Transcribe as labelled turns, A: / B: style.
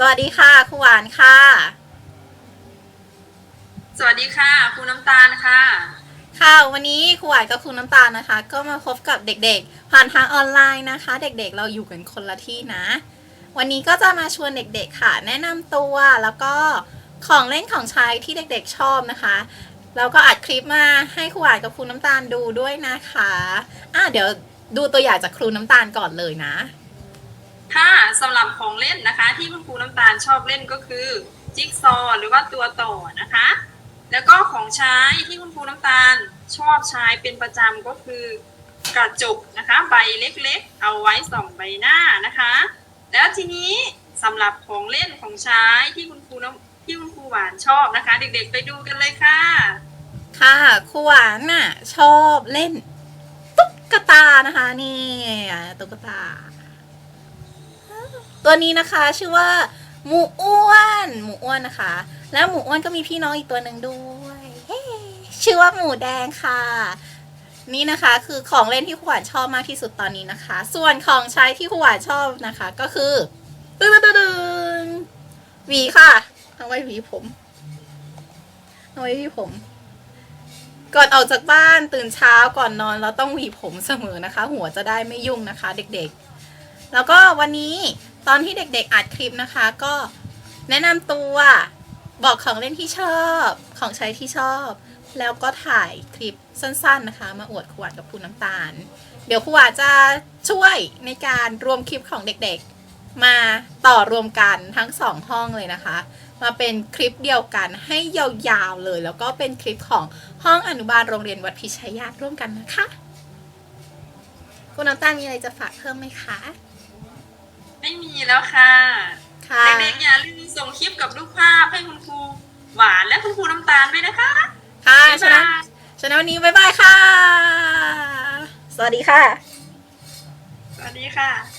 A: สวัสดีค่ะครูหวานค่ะ
B: สวัสดีค่ะครูน้ำตาลค่ะ
A: ค่ะ วันนี้ครูหวานกับครูน้ำตาลนะคะ ก็มาพบกับเด็กๆ ผ่านทางออนไลน์นะคะ เด็กๆ เราอยู่กันคนละที่นะ วันนี้ก็จะมาชวนเด็กๆค่ะ แนะนำตัวแล้วก็ของเล่นของใช้ที่เด็กๆชอบนะคะแล้วก็อัดคลิปมาให้ครูหวานกับครูน้ำตาลดูด้วยนะคะอะเดี๋ยวดูตัวอย่างจากครูน้ำตาลก่อนเลยนะ
B: ค่ะสำหรับของเล่นนะคะ ที่คุณครูน้ำตาลชอบเล่นก็คือ จิ๊กซอว์หรือว่าตัวต่อนะคะ แล้วก็ของใช้ที่คุณครูน้ำตาลชอบใช้เป็นประจำก็คือกระจกนะคะ ใบเล็กๆ เอาไว้ส่องใบหน้านะคะ แล้วทีนี้สำหรับของเล่นของใช้ที่คุณครูน้ำที่คุณครูหวานชอบนะคะ เด็กๆไปดูกันเลยค่ะ
A: ค่ะครูหวานน่ะชอบเล่นตุ๊กตานะคะนี่ตุ๊กตา ตัวนี้นะคะชื่อว่า หมูอ้วน หมูอ้วนนะคะ แล้วหมูอ้วนก็มีพี่น้องอีกตัวหนึ่งด้วยเฮ้ชื่อว่าหมูแดงค่ะ นี่นะคะคือของเล่นที่ครูหวานชอบมากที่สุดตอนนี้นะคะ ส่วนของใช้ที่ครูหวานชอบนะคะ ก็คือตึ้งตึ้งตึ้งหวีค่ะ เอาไว้หวีผม เอาไว้หวีผม ก่อนออกจากบ้านตื่นเช้าก่อนนอนเราต้องหวีผมเสมอนะคะ หัวจะได้ไม่ยุ่งนะคะ เด็กๆ แล้วก็วันนี้ตอนที่เด็กๆอัดคลิปนะคะ ก็แนะนำตัวบอกของเล่นที่ชอบของใช้ที่ชอบ แล้วก็ถ่ายคลิปสั้นๆนะคะ มาอวดขวดกับคุณน้ำตาล เดี๋ยวครูวาจะช่วยในการรวมคลิปของเด็กๆ มาต่อรวมกันทั้งสองห้องเลยนะคะ มาเป็นคลิปเดียวกันให้ยาวๆเลย แล้วก็เป็นคลิปของห้องอนุบาลโรงเรียนวัดพิชัยญาติร่วมกันนะคะคุณน้ำตาลมีอะไรจะฝากเพิ่มไหมคะ
B: ไม่มีแล้วค่ะ
A: ค่ะ
B: เด็กๆอย่าลืมส่งคลิปกับรูปภาพให้คุณครูหวานและคุณครูน้ำตาลด้วยนะคะ
A: ค่ะ
B: บ๊าย
A: ฉะนั้น
B: บาย
A: ฉะนั้นวันนี้บ๊ายบายค่ะ สวัสดีค่ะ
B: สวัสดีค่ะ